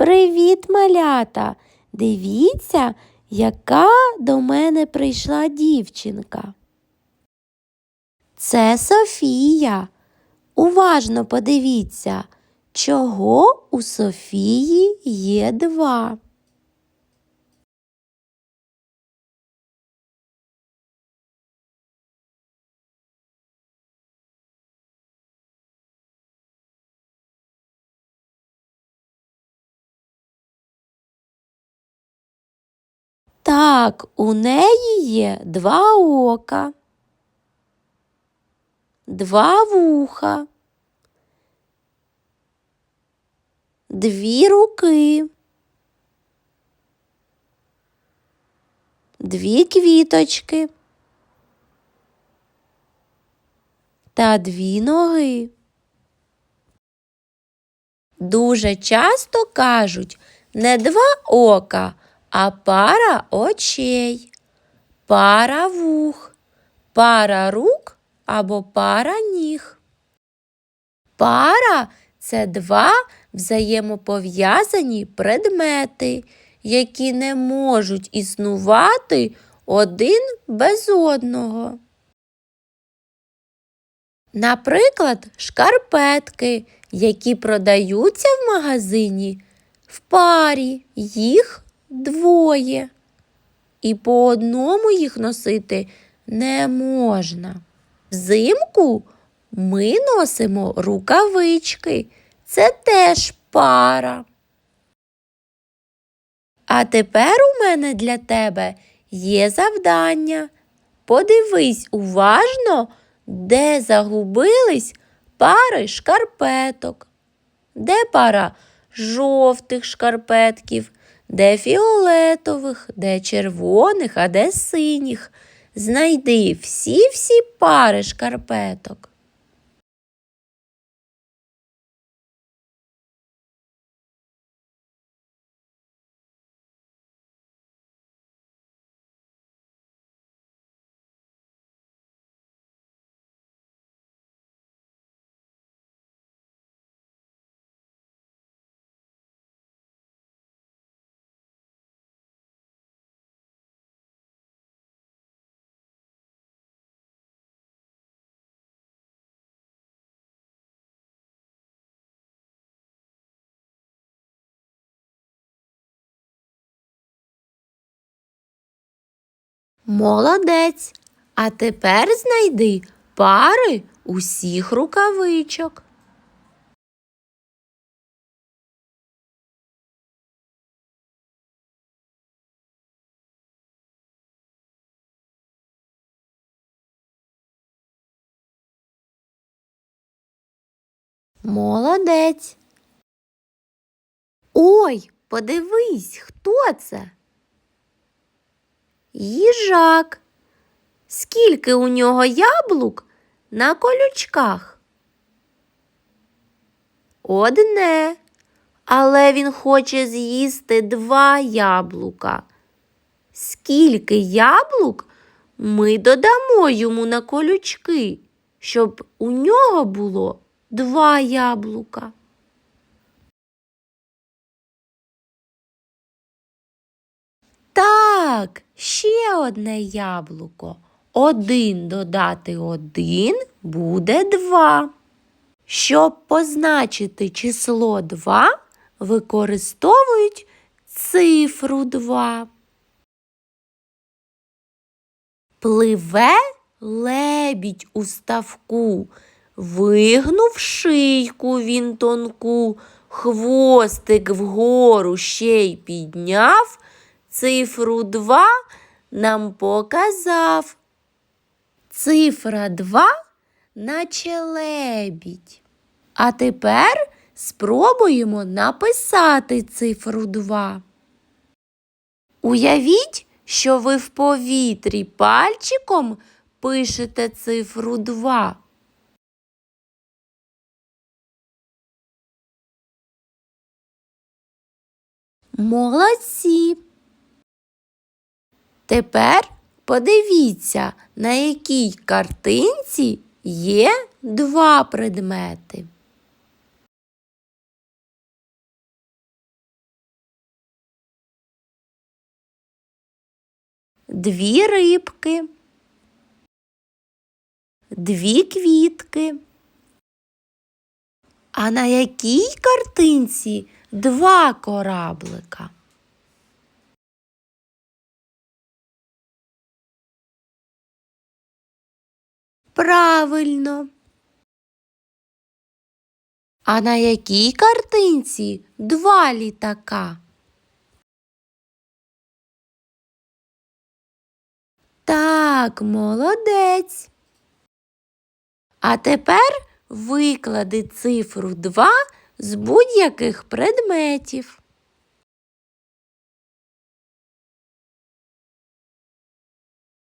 Привіт, малята! Дивіться, яка до мене прийшла дівчинка. Це Софія. Уважно подивіться, чого у Софії є два. Так, у неї є два ока, два вуха, дві руки, дві квіточки та дві ноги. Дуже часто кажуть не два ока, а пара очей, пара вух, пара рук або пара ніг. Пара це два взаємопов'язані предмети, які не можуть існувати один без одного. Наприклад, шкарпетки, які продаються в магазині в парі, їх двоє. І по одному їх носити не можна. Взимку ми носимо рукавички. Це теж пара. А тепер у мене для тебе є завдання. Подивись уважно, де загубились пари шкарпеток, де пара жовтих шкарпетків, де фіолетових, де червоних, а де синіх. Знайди всі-всі пари шкарпеток. Молодець. А тепер знайди пари усіх рукавичок. Молодець. Ой, подивись, хто це? Їжак. Скільки у нього яблук на колючках? Одне, але він хоче з'їсти два яблука. Скільки яблук ми додамо йому на колючки, щоб у нього було два яблука? Так, ще одне яблуко. Один додати один буде два. Щоб позначити число 2, використовують цифру 2. Пливе лебідь у ставку, вигнув шийку він тонку, хвостик вгору ще й підняв цифру 2 нам показав. Цифра 2 наче лебідь. А тепер спробуємо написати цифру 2. Уявіть, що ви в повітрі пальчиком пишете цифру 2. Молодці! Тепер подивіться, на якій картинці є два предмети. Дві рибки, дві квітки. А на якій картинці два кораблика? Правильно. А на якій картинці два літака? Так, молодець. А тепер виклади цифру 2 з будь-яких предметів.